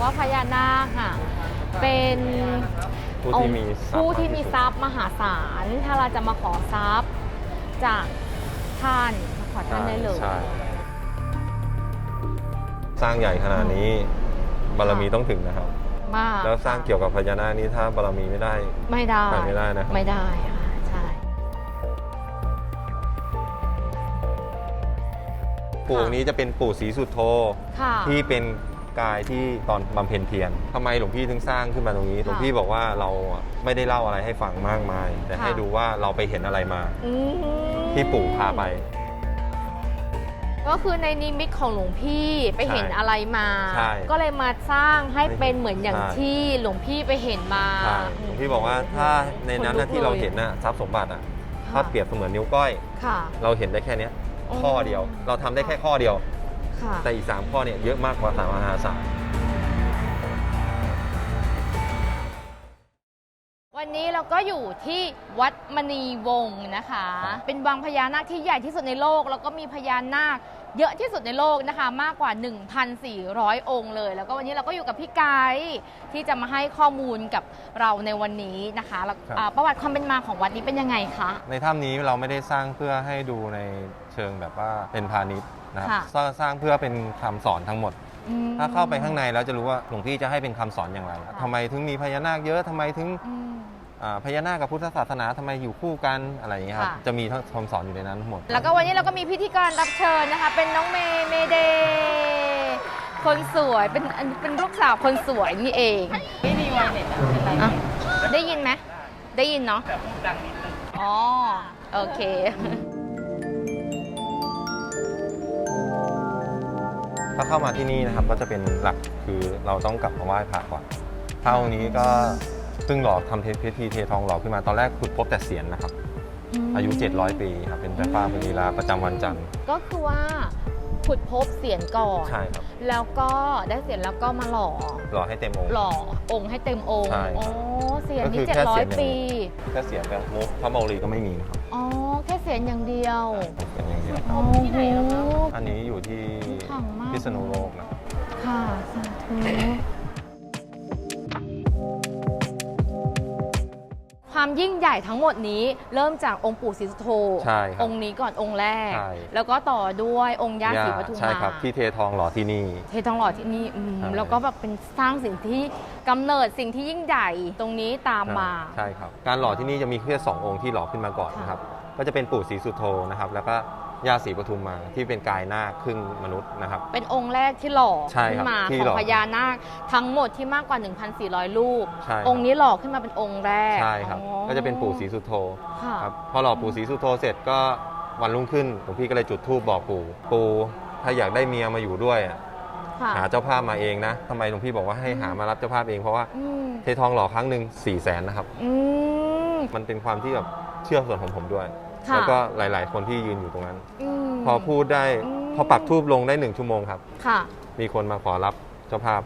ว่าพญานาคอะเป็นผู้ที่มีทรัพย์ผู้ที่มีทรัพย์มหาศาล ถ้าเราจะมาขอทรัพย์จากท่านมาขอท่านได้เลยใช่สร้างใหญ่ขนาดนี้บารมีต้องถึงนะครับ มากแล้วสร้างเกี่ยวกับพญานาคนี้ถ้าบารมีไม่ได้ ไม่ได้ไปไม่ได้นะครับไม่ได้ค่ะใช่ปู่องค์นี้จะเป็นปู่ศรีสุโธค่ะที่เป็น กายที่ตอนบำเพ็ญเพียรทำไมหลวงพี่ถึงสร้างขึ้นมาตรงนี้ค่ะหลวงพี่บอกว่าเราไม่ได้เล่าอะไรให้ฟังมากมาย แต่ค่ะให้ดูว่าเราไปเห็นอะไรมาอืมที่ปู่พาไป ก็คือในนิมิตของหลวงพี่ไปเห็นอะไรมา ใช่ก็เลยมาสร้างให้เป็นเหมือนอย่างใช่ ที่หลวงพี่ไปเห็นมา ใช่หลวงพี่บอกว่าถ้าในนั้นนะที่เราเห็นน่ะทรัพย์สมบัติอะถ้าเปรียบเสมือนนิ้วก้อย ค่ะ เราเห็นได้แค่เนี้ยอ๋อ ข้อเดียว เราทำได้แค่ข้อเดียว ค่ะแต่อีก 3 ข้อเนี่ยเยอะมากกว่าสามมหาศาล วันนี้เราก็อยู่ที่วัดมณีวงศ์นะคะเป็นวังพญานาคที่ใหญ่ที่สุดในโลก แล้วก็มีพญานาคเยอะที่สุดในโลกนะคะ มากกว่า 1,400 องค์เลย แล้วก็วันนี้เราก็อยู่กับพี่ไกด์ที่จะมาให้ข้อมูลกับเราในวันนี้นะคะแล้วอ่าประวัติความเป็นมาของวัดนี้เป็นยังไงคะ ในถ้ำนี้เราไม่ได้สร้างเพื่อให้ดูในเชิงแบบว่าเป็นพาณิชย์ นะครับค่ะ สร้างสร้างเพื่อเป็นคำสอนทั้งหมด อืม ถ้าเข้าไปข้างในแล้วจะรู้ว่าหลวงพี่จะให้เป็นคำสอนอย่างไรค่ะ ทำไมถึงมีพญานาคเยอะทำไมถึงอืม อ่าพญานาคกับพุทธศาสนาทำไมอยู่คู่กันอะไรอย่างเงี้ยครับค่ะ จะมีทั้งคำสอนอยู่ในนั้นทั้งหมด แล้วก็วันนี้เราก็มีพิธีกรรับเชิญนะคะ เป็นน้องเมย์เมเดย์คนสวยเป็นอันเป็นลูกสาวคนสวยนี่เองไม่มีไวเน็ตอะเป็นไรอะได้ยินไหมได้ยินเนาะแต่พูดดังนิดนึงอ๋อโอเค ถ้าเข้ามาที่นี่นะครับก็จะเป็นหลักคือเราต้องกลับมาไหว้พระก่อนพระองค์นี้ก็เพิ่งหล่อทำพิธีเททองหล่อขึ้นมาตอนแรกขุดพบแต่เสียนนะครับ อายุ 700 ปีครับเป็นไฟฟ้าเป็นลีลาประจำวันจันทร์ก็คือว่าขุดพบเสียงก่อนใช่ครับแล้วก็ได้เสียงแล้วก็มาหล่อหล่อให้เต็มองค์หล่อองค์ให้เต็มองค์ใช่ครับอ๋อเสียงก็คืนี้อแค่เสียง700ปีแค่เสียนกับมุกพระเมารีก็ไม่มีนะครับอ๋อแค่เสียงอย่างเดียวเป็นอย่างเดียวโอ้โหอันนี้อยู่ที่ขลังมาก พิษณุโลกนะครับ ค่ะ สาธุ ความยิ่งใหญ่ทั้งหมดนี้เริ่มจากองค์ปู่ศรีสุโธใช่ครับองค์นี้ก่อนองค์แรก ใช่ แล้วก็ต่อด้วยองค์ย่าศรีปทุมใช่มาครับที่เททองหล่อที่นี่ เททองหล่อที่นี่อืมใช่ แล้วก็แบบเป็นสร้างสิ่งที่กำเนิดสิ่งที่ยิ่งใหญ่ตรงนี้ตามมา ใช่ครับ การหล่อที่นี่จะมีแค่สององค์ที่หล่อขึ้นมาก่อนนะครับ ก็จะเป็นปู่ศรีสุโธนะครับ แล้วก็ ย่าศรีปทุมมาที่เป็นกายนาคครึ่งมนุษย์นะครับ เป็นองค์แรกที่หล่อใช่ขึ้ครับนมาที่ขอหงล่อพญานาคทั้งหมดที่มากกว่า 1,400 รูป ใช่ครับ องค์นี้หล่อขึ้นมาเป็นองค์แรกใช่ครับ อ๋อก็จะเป็นปู่ศรีสุโธค่ะครับพอหล่อปู่ศรีสุโธเสร็จก็วันรุ่งขึ้นหลวงพี่ก็เลยจุดธูปบอกปู่ปู่ถ้าอยากได้เมียมาอยู่ด้วยอะค่ะหาเจ้าภาพมาเองนะทำไมหลวงพี่บอกว่าให้หามารับเจ้าภาพเองเพราะว่าอืมเททองหล่อครั้งหนึ่ง4ี่แสนนะครับ อืม มันเป็นความที่แบบเชื่อส่วนของผมด้วย ค่ะ แล้วก็หลาย ๆ คนที่ยืนอยู่ตรงนั้น ม พอพูดได้อืม พอปักทูบลงได้หนึ่งชั่วโมงครับ ค่ะ มีคนมาขอรับเจ้าภาพ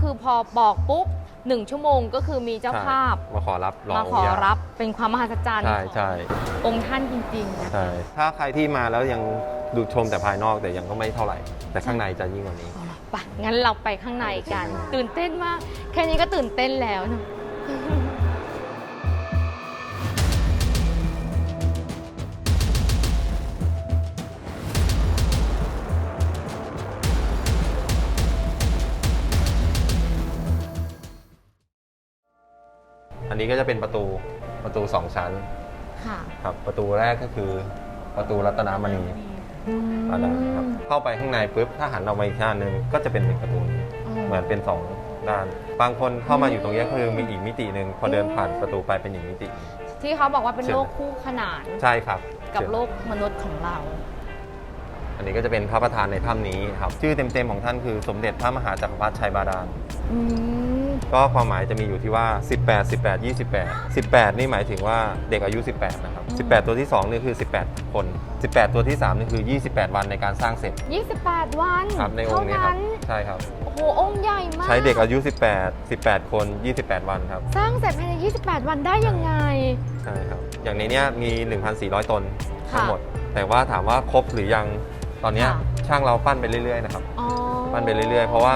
คือพอบอกปุ๊บหนึ่งชั่วโมงก็คือมีเจ้าใช่ภาพมาขอรับหล่อมาองขอค์ย่รับเป็นความมหัศจรรย์ใช่ใช่องค์ท่านจริงๆนะใช่ถ้าใครที่มาแล้วยังดูชมแต่ภายนอกแต่ยังก็ไม่เท่าไหร่ แต่ข้างในจะยิ่งกว่านี้ไปงั้นเราไปข้างในกัน ตื่นเต้นมาก แค่นี้ก็ตื่นเต้นแล้วนะ ก็จะเป็นประตูประตูสองชั้นค่ะครับ ประตูแรกก็คือประตูรัตนมณีอาดาครับเข้าไปข้างในปุ๊บถ้าหันออกมาอีกด้านหนึ่งก็จะเป็นอีกประตูหนึ่งเหมือนเป็นสองด้าน บางคนเข้ามาอยู่ตรงนี้คือมีอีกมิติหนึ่งพอเดินผ่านประตูไปเป็นอีกมิติ ที่เขาบอกว่าเป็นเชิญโลกคู่ขนานใช่ครับ กับเชิญโลกมนุษย์ของเรา อันนี้ก็จะเป็นพระประธานในถ้ำนี้ครับ ชื่อเต็มๆของท่านคือสมเด็จพระมหาจักรพรรดิชัยบาดาล อืมก็ความหมายจะมีอยู่ที่ว่า 18 18 28 18 นี่หมายถึงว่าเด็กอายุ 18 นะครับ 18 ตัวที่2นี่คือ 18 คน 18 ตัวที่3นี่คือ 28 วันในการสร้างเสร็จ28 วันครับในองค์นี้ครับเท่านั้นใช่ครับ โอ้โห องค์ใหญ่มาก ใช้เด็กอายุ 18 18 คน 28 วันครับ สร้างเสร็จภายใน 28 วันได้ยังไง ใช่ครับ อย่างในเนี้ยมี 1,400 ตนทั้งค่ะหมด แต่ว่าถามว่าครบหรือยัง ตอนเนี้ยค่ะช่างเราปั้นไปเรื่อยๆนะครับอ๋อปั้นไปเรื่อยๆ เพราะว่า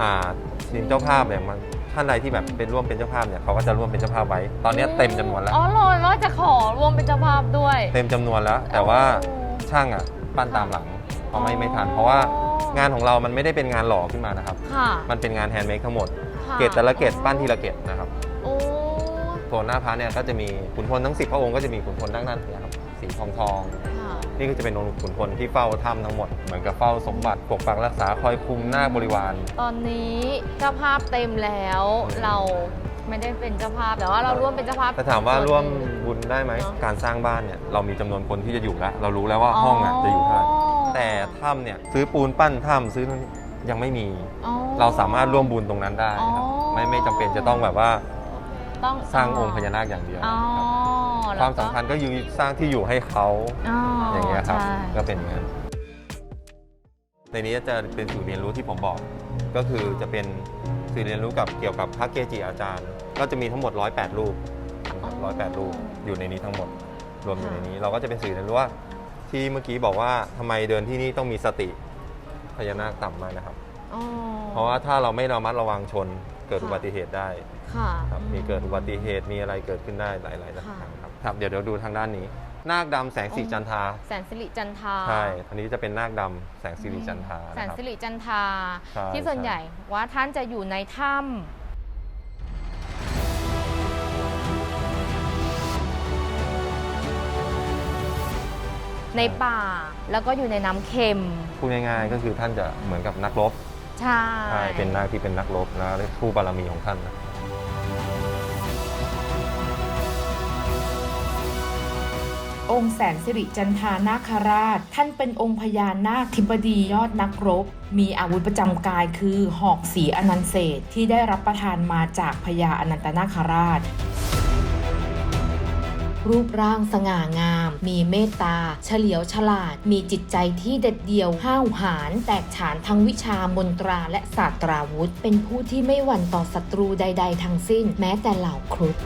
อ่า ทีมเจ้าภาพเนี่ยมันท่านใดที่แบบเป็นร่วมเป็นเจ้าภาพเนี่ยเขาก็จะร่วมเป็นเจ้าภาพไว้ ตอนเนี้ยเต็มจำนวนแล้ว อ๋อโรยว่าจะขอรวมเป็นเจ้าภาพด้วย เต็มจำนวนแล้ว แต่ว่าโอ้ช่างอะปั้นตามหลังเพราะไม่ไม่ทัน เพราะว่างานของเรามันไม่ได้เป็นงานหล่อขึ้นมานะครับ ค่ะมันเป็นงานแฮนด์เมดทั้งหมด ค่ะเกตแต่ละเกตปั้นทีละเกตนะครับโอ้โซนหน้าพระเนี่ยก็จะมีขุนพลทั้ง 10 พระองค์ก็จะมีขุนพลด้านนั้นเนี่ยครับ สีทองทองค่ะๆนี่ก็จะเป็นองค์ขุนพลที่เฝ้าถ้ำทั้งหมด เหมือนกับเฝ้าสมบัติปกปักรักษาคอยคุมหน้าคบริวาร ตอนนี้เจ้าภาพเต็มแล้ว เราไม่ได้เป็นเจ้าภาพแต่ว่าเราร่วมเป็นเจ้าภาพ ถ้าถามว่าร่วมส่นหนึ่งบุญได้ไหม เนอะ การสร้างบ้านเนี่ยเรามีจำนวนคนที่จะอยู่แล้ว เรารู้แล้วว่าห้องอะจะอยู่เท่าไหร่แต่ถ้ำเนี่ยซื้อปูนปั้นถ้ำซื้อนู่นนี่ยังไม่มี อ๋อ เราสามารถร่วมบุญตรงนั้นได้ครับอ๋อ ไม่ไม่จำเป็นจะต้องแบบว่าต้องสร้างองค์พญานาคอย่างเดียวอ๋อครับ แล้ความสำคัญก็อยู่สร้างที่อยู่ให้เขาอ๋อออย่างเงี้ยครับ ใช่ก็เป็นอย่างนั้นในนี้จะเป็นสื่อเรียนรู้ที่ผมบอก ก็คือจะเป็นสื่อเรียนรู้กับเกี่ยวกับพระเกจิอาจารย์ ก็จะมีทั้งหมด 108 รูปนะครับ108 รูปอยู่ในนี้ทั้งหมด รวมอยู่ในนี้ เราก็จะเป็นสื่อเรียนรู้ว่าที่เมื่อกี้บอกว่าทำไมเดินที่นี่ต้องมีสติพญานาคต่ำมากนะครับ อ๋อเพราะว่าถ้าเราไม่ระมัดระวังชนเกิดค่ะอุบัติเหตุได้ค่ะครับมีเกิดอุบัติเหตุมีอะไรเกิดขึ้นได้หลายๆค่ะทางครับ ครับเดี๋ยวเดี๋ยวดูทางด้านนี้ นาคดำแสงสีจันทราแสนสิริจันทราใช่อันนี้จะเป็นนาคดำแสงสิริจันทราแสนนะครับ สิริจันทราใช่ที่ส่วนใช่ ใหญ่ว่าท่านจะอยู่ในถ้ำในป่าแล้วก็อยู่ในน้ำเค็มพูดง่ายๆก็คือท่านจะเหมือนกับนักรบใช่ ใช่เป็นนาคที่เป็นนักรบนะและคู่บารมีของท่านนะ องค์แสนสิริจันทานาคราช ท่านเป็นองค์พญานาคธิบดียอดนักรบ มีอาวุธประจำกายคือหอกสีอนันเศษที่ได้รับประทานมาจากพญาอนันตนาคราชรูปร่างสง่างาม มีเมตตา เฉลียวฉลาด มีจิตใจที่เด็ดเดี่ยว ห้าวหาญ แตกฉานทั้งวิชามนตราและศาสตราวุธ เป็นผู้ที่ไม่หวั่นต่อศัตรูใด ๆ ทั้งสิ้น แม้แต่เหล่าครุฑ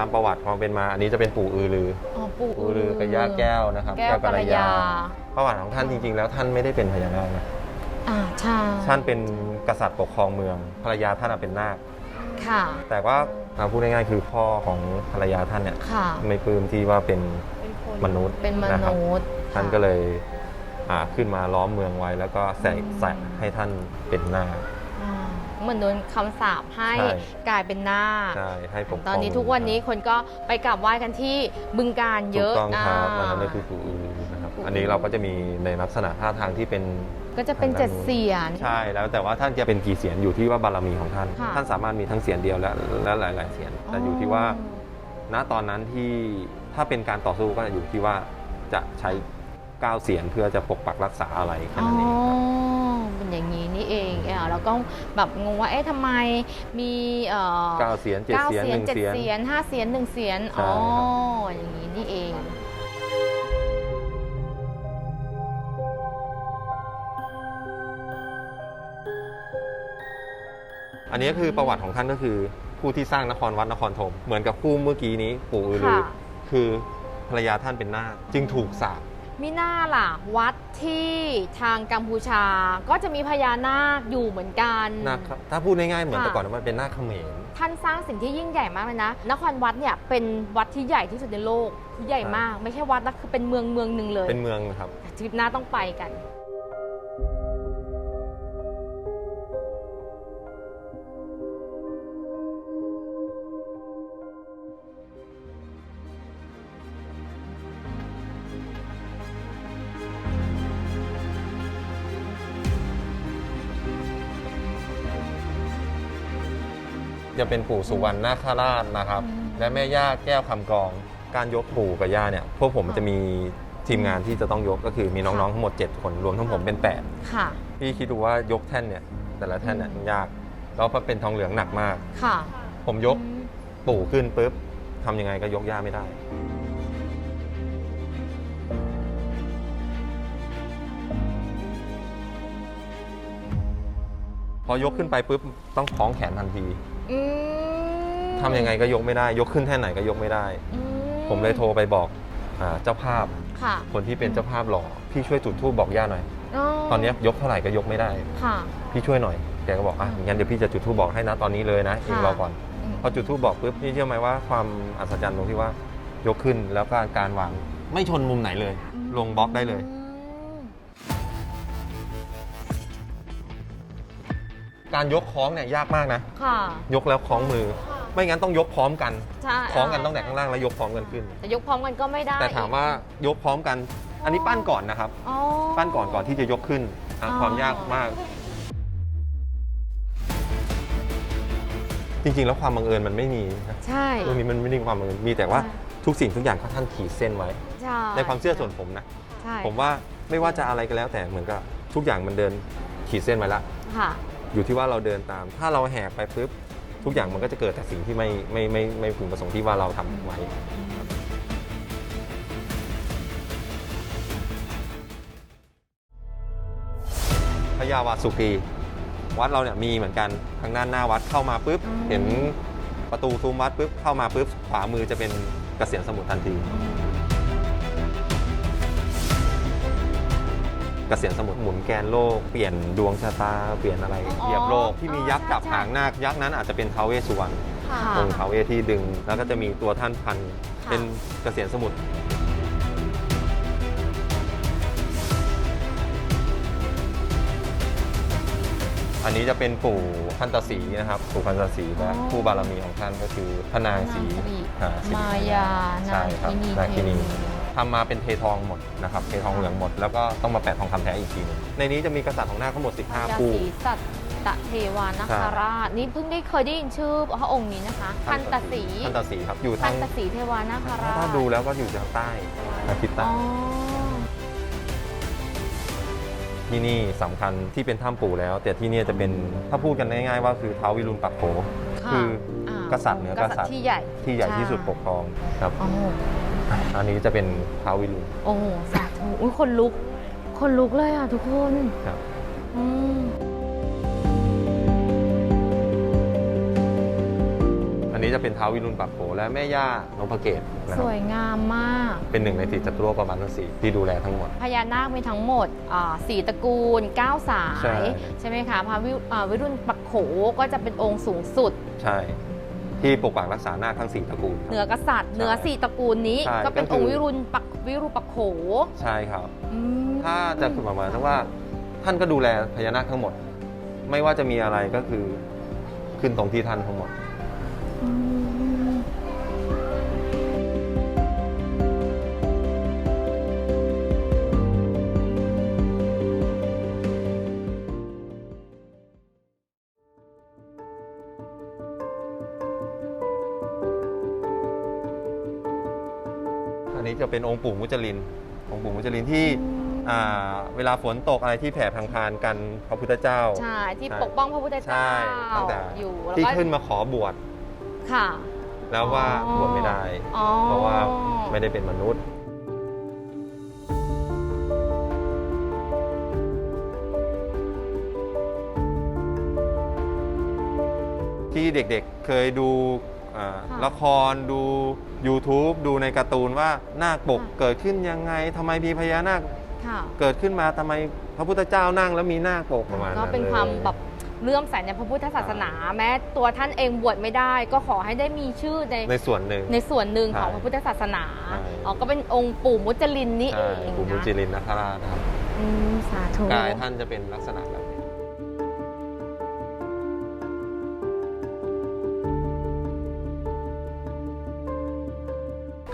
ามประวัติความเป็นมา อันนี้จะเป็นปู่อือลืออ๋อปู่ปู่อือลือกับย่าแก้วนะครับแก้วกัลยา ประวัติของท่านจริง ๆ แล้วท่านไม่ได้เป็นพญานาคนะอ่าใช่ท่านเป็นกษัตริย์ปกครองเมืองภรรยาท่านอะเป็นนาค ค่ะ แต่ว่าอ่าพูดง่ายๆคือพ่อของภรรยาท่านเนี่ยค่ะ ไม่ปลื้มที่ว่าเป็นมนุษย์เป็นมนะครับนุษย์ท่านก็เลยอ่าขึ้นมาล้อมเมืองไว้ แล้วก็ใส่ใส่ให้ท่านเป็นนาคอ่า เหมือนโดนคำสาปให้ใช่ กลายเป็นนาคใช่ให้ปกครองตอนนี้ทุกวันนี้คนก็ไปกราบไหว้กันที่บึงการเยถูกอะต้องครับอ่าวันนั้นก็คือปู่อือลือนะครับปู่อือลืออัอันนี้เราก็จะมีในลักษณะท่าทางที่เป็น ก็จะเป็นทางด้านเจ็ดนู้นเสียน ใช่แล้วแต่ว่าท่านจะเป็นกี่เสียนอยู่ที่ว่าบารมีของท่าน ค่ะท่านสามารถมีทั้งเสียนเดียวและและหลาย ๆ เสียนแต่อยู่ที่ว่าณตอนนั้นที่ถ้าเป็นการต่อสู้ก็อยู่ที่ว่าจะใช้ก้าวเสียนเพื่อจะปกปักรักษาอะไรแค่อ๋อนั้นเองครับ เป็นอย่างนี้นี่เองเออแล้วก็แบบงงว่าเอ๊ะทำไมมีเอ่อเก้าเสียนเจ็ดเก้าเสียนเสีหยนนึ่งเจ็ดเสียน เสียนห้าเสียนหนึ่งเสียนใช่อ๋อครับอย่างนี้นี่เองอันนี้ก็คือประวัติของท่านก็คือผู้ที่สร้างนครวัดนครธมเหมือนกับคู่เมื่อกี้นี้ปู่อือลือ ค่ะ คือภรรยาท่านเป็นนาคจึงถูกสาป มิน่าล่ะ วัดที่ทางกัมพูชาก็จะมีพญานาคอยู่เหมือนกันนาคถ้าพูดง่ายๆเหมือนค่ะแต่ก่อนมันเป็นนาคเขมรท่านสร้างสิ่งที่ยิ่งใหญ่มากเลยนะ นครวัดเนี่ยเป็นวัดที่ใหญ่ที่สุดในโลกคือใหญ่มาก ไม่ใช่วัดนะคือเป็นเมืองเมืองหนึ่งเลย เป็นเมืองครับทริปหน้าต้องไปกัน จะเป็นปู่สุวรรณนาคราชนะครับอืมและแม่ย่าแก้วคำกอง การยกปู่กับย่าเนี่ยพวกผมค่ะจะมีทีมงานที่จะต้องยกก็คือมีน้องๆทั้งหมด 7 คนรวมทั้งผมเป็น ค่ะ 8 พี่คิดดูว่ายกแท่นเนี่ยแต่ละแท่นเนี่ยยากแล้วพอเป็นทองเหลืองหนักมาก ค่ะผมยกปู่ขึ้นปุ๊บทำยังไงก็ยกย่าไม่ได้ พอยกขึ้นไปปุ๊บต้องคล้องแขนทันที อืมทำยังไงก็ยกไม่ได้ ยกขึ้นแท่ไหนก็ยกไม่ได้ อืผมเลยโทรไปบอกอาเจ้าภาพ ค่ะคนที่เป็นเจ้าภาพหล่อพี่ช่วยจุดธูปบอกย่าหน่อย ตอนเนี้ยยกเท่าไหร่ก็ยกไม่ได้ ค่ะ พี่ช่วยหน่อยแกก็บอกอะงั้นเดี๋ยวพี่จะจุดธูปบอกให้นะตอนนี้เลยนะเองค่ะ รอก่อน อืมพอจุดธูปบอกปุ๊บนี่เชื่อไหมว่าความอัศจรรย์ตรงที่ว่ายกขึ้นแล้วก็การวาง ไม่ชนมุมไหนเลย ลงบล็อกได้เลย อื การยกคล้องเนี่ยยากมากนะ ค่ะ ยกแล้วคล้องมือ ไม่งั้นต้องยกพร้อมกัน ใช่คล้องกันต้องแต่ข้างล่างแล้วยกพร้อมกันขึ้น แต่ยกพร้อมกันก็ไม่ได้แต่ถามว่ายกพร้อมกัน อันนี้ปั้นก่อนนะครับ อ๋อ ปั้นก่อนก่อนที่จะยกขึ้นอะอ๋อ ความยากมาก จริงๆ แล้วความบังเอิญมันไม่มีนะใช่เรื่องนี้มันไม่ได้ความบังเอิญมีแต่ว่าใช่ทุกสิ่งทุกอย่างเขาท่านขีดเส้นไว้ ใช่ในความเชื่อส่วนผมนะ ใช่ผมว่าไม่ว่าจะอะไรก็แล้วแต่เหมือนกับทุกอย่างมันเดินขีดเส้นไว้แล้วค่ะ อยู่ที่ว่าเราเดินตาม ถ้าเราแหกไปปุ๊บทุกอย่างมันก็จะเกิดแต่สิ่งที่ไม่ไม่ไม่ไม่พึงประสงค์ที่ว่าเราทำไว้พระยาวาสุกีวัดเราเนี่ยมีเหมือนกันทางด้านหน้าวัดเข้ามาปุ๊บอืมเห็นประตูซุ้มวัดปุ๊บเข้ามาปุ๊บขวามือจะเป็นเกษียณสมุทรทันที กษียณสมุทรหมุนแกนโลก เปลี่ยนดวงชะตา เปลี่ยนอะไรอ๋อเหยียบโลกที่มียักษ์อ๋อกับใช่หางนาคยักษ์นั้นอาจจะเป็นท้าวเวสสุวรรณค่ะ องค์ท้าวเวสที่ดึง แล้วก็จะมีตัวท่านพันค่ะเป็นเกษียณสมุทรอันนี้จะเป็นปู่พันตศรีนะครับปู่พันตศรีและผู้บารมีของท่านก็คือพระนางศรีอ่าศรีมายาใช่ครับนานาคิคินีนี ทำมาเป็นเททองหมดนะครับเททองเหลืองหมด แล้วก็ต้องมาแปะทองคำแท้อีกทีหนึงในนี้จะมีกษัตริย์ของนาคทั้งหมด พญา15 คู่ ศรีสัตตะเทวานาคาราชนี่เพิ่งได้เคยได้ยินชื่อพระองค์นี้นะคะพันตศรีพันตศรีครับอยู่พัทานงตศรีเทวานาคาราชถ้าดูแล้วก็อยู่ทางใต้ทางทิศใต้ อ๋อที่นี่สำคัญที่เป็นถ้ำปู่แล้ว แต่ที่เนี่ยจะเป็นถ้าพูดกันง่ายๆว่าคือท้าววิรุณปักโขค่ะคืออ่ากษัตริย์เหนือกษัตริย์ ที่ใหญ่ที่ใหญ่ที่สุดปกครองครับ โอ้โห อันนี้จะเป็นท้าววิรุณโอ้โหสาธุอุ้ยคนลุก คนลุกเลยอะทุกคนครับ อืมอันนี้จะเป็นท้าววิรุณปักโขและแม่ย่านพเกตนะคสรับวยงามมาก เป็นหนึ่งในสี่จัตุโลกประมาณทั้งสี่ที่ดูแลทั้งหมด พญานาคมีทั้งหมดอ่าสี่ตระกูล 9 สาใช่ ย ใช่ไหมคะพระวิอ่าวิรุณปักโขก็จะเป็นองค์สูงสุด ใช่ ที่ปกปักรักษานาคทั้งสี่ตระกูลครับ เหนือกษัตริย์ เหนือสี่ตระกูลนี้ ใช่ก็เป็นก็คือ องค์วิรุณปักวิรุปักโขใช่ครับ อืมถ้าจะคือประมาณว่าท่านก็ดูแลพญานาคทั้งหมด ไม่ว่าจะมีอะไรก็คือขึ้นตรงที่ท่านทั้งหมด จะเป็นองค์ปู่มุจลิน องค์ปู่มุจลินที่อ่าเวลาฝนตกอะไรที่แผ่พังพานกันพระพุทธเจ้า ใช่ที่ใช่ปกป้องพระพุทธเจ้าใช่ตั้งแต่อยู่แล้วที่ก็ขึ้นมาขอบวชค่ะ แล้วว่าอ๋อบวชไม่ได้อ๋อเพราะว่าไม่ได้เป็นมนุษย์ที่เด็กๆเคยดูอ่าค่ะ ละครดู YouTube ดูในการ์ตูนว่านาคปกค่ะเกิดขึ้นยังไงทำไมมีพญานาคค่ะเกิดขึ้นมาทำไมพระพุทธเจ้านั่งแล้วมีนาคปกประมาณก็นั้นเป็นลยความแบบเลื่อมใสในพระพุทธศาสนาแม้ตัวท่านเองบวชไม่ได้ ก็ขอให้ได้มีชื่อในในส่วนหนึ่งในส่วนหนึ่งใช่ของพระพุทธศาสนาใช่อ๋อก็เป็นองค์ปู่มุจลินนี่เอใช่งปู่มุนะจิรินนคราชนะครับอืมสาธุกายท่านจะเป็นลักษณะแบบ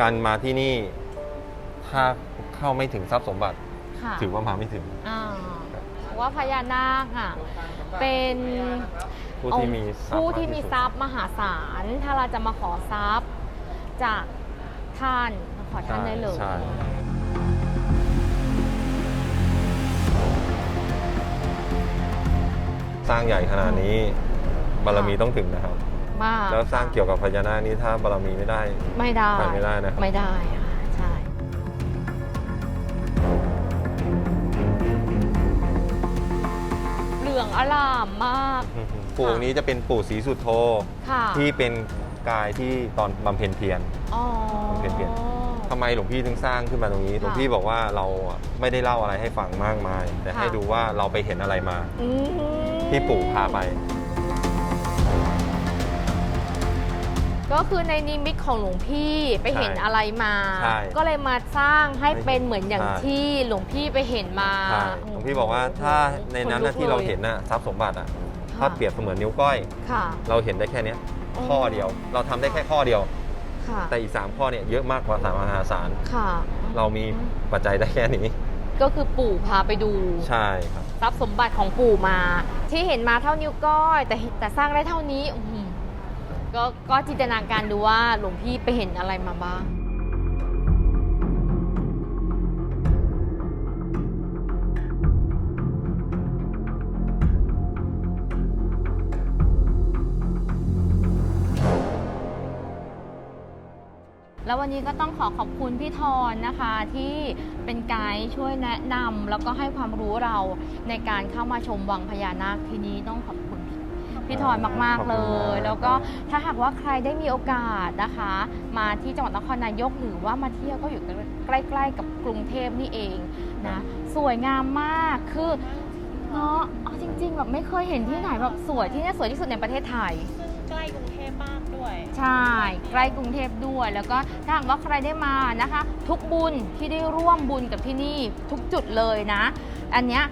การมาที่นี่ถ้าเข้าไม่ถึงทรัพย์สมบัติ ค่ะถือว่ามาไม่ถึงอ่าเพราะว่าพญานาคอะเป็นผู้ที่มีทรัพย์ผู้ที่ากมีสุดทรัพย์มหาศาล ถ้าเราจะมาขอทรัพย์จากท่านขอท่านได้เลย ใช่สร้างใหญ่ขนาดนี้บารมีต้องถึงนะครับ มากแล้วสร้างเกี่ยวกับพญานาคนี้ถ้าบารมีไม่ได้ ไม่ได้ไปไม่ได้นะครับ ไม่ได้ค่ะใช่เหลืองอลามมากปู่องค์นี้จะเป็นปู่ศรีสุโธค่ะที่เป็นกายที่ตอนบำเพ็ญเพียรอ๋อเปลี่ยนเปลี่ยนทำไมหลวงพี่ถึงสร้างขึ้นมาตรงนี้หลวงพี่บอกว่าเราอะไม่ได้เล่าอะไรให้ฟังมากมาย แต่ให้ดูว่าเราไปเห็นอะไรมาอืมที่ปู่พาไป ก็คือในนิมิตของหลวงพี่ไปเห็นใช่อะไรมา ใช่ ก็เลยมาสร้างให้เป็นเหมือนอย่างใช่ที่หลวงพี่ไปเห็นมา ใช่หลวงพี่บอกว่าถ้าในนั้นน่ะที่เราเห็นน่ะทรัพย์สมบัติอะ ถ้าเปรียบเสมือนนิ้วก้อย ค่ะ เราเห็นได้แค่เนี้ยอ๋อ ข้อเดียว เราทำได้แค่ข้อเดียว ค่ะ แต่อีก 3 ข้อเนี่ยเยอะมากกว่าสามมหาศาลค่ะเรามีปัจจัยได้แค่นี้ ก็คือปู่พาไปดู ใช่ครับ ทรัพย์สมบัติของปู่มา ที่เห็นมาเท่านิ้วก้อย แต่แต่สร้างได้เท่านี้อื้อหือ ก็ก็จินตนาการดูว่าหลวงพี่ไปเห็นอะไรมาบ้าง แล้ววันนี้ก็ต้องขอขอบคุณพี่ทอนนะคะ ที่เป็นไกด์ช่วยแนะนำแล้วก็ให้ความรู้เราในการเข้ามาชมวังพญานาคที่นี้ต้องขอบคุณ พี่พี่ทอนมาก ๆ เลย แล้วก็ถ้าหากว่าใครได้มีโอกาสนะคะ มาที่จังหวัดนครนายกหรือว่ามาเที่ยวก็อยู่ใกล้ ๆ กับกรุงเทพนี่เองนะสวยงามมากคือเนาะเอาจริง ๆ แบบไม่เคยเห็นที่ไหนแบบสวยที่นี่สวยที่สุดในประเทศไทย ซึ่งใกล้กรุงเทพมากด้วย ใช่ ใกล้กรุงเทพด้วย แล้วก็ถ้าหากว่าใครได้มานะคะ ทุกบุญที่ได้ร่วมบุญกับที่นี่ทุกจุดเลยนะ อันเนี้ย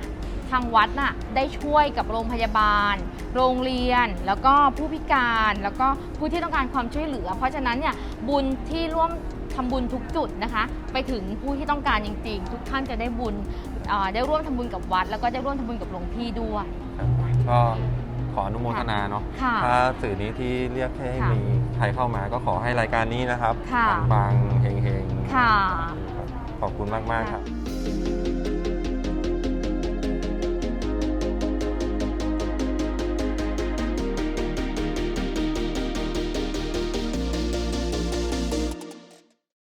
ทางวัดน่ะได้ช่วยกับโรงพยาบาล โรงเรียน แล้วก็ผู้พิการ แล้วก็ผู้ที่ต้องการความช่วยเหลือ เพราะฉะนั้นเนี่ยบุญที่ร่วมทำบุญทุกจุดนะคะ ไปถึงผู้ที่ต้องการจริง ๆ ทุกท่านจะได้บุญอ่าได้ร่วมทำบุญกับวัด แล้วก็ได้ร่วมทำบุญกับหลวงพี่ด้วยก็ขออนุโมทนาเนาะค่ะถ้าสื่อนี้ที่เรียกให้ค่ะมีใครเข้ามาก็ขอให้รายการนี้นะครับค่ะปังๆเฮงๆค่ะขอบคุณมากๆครับ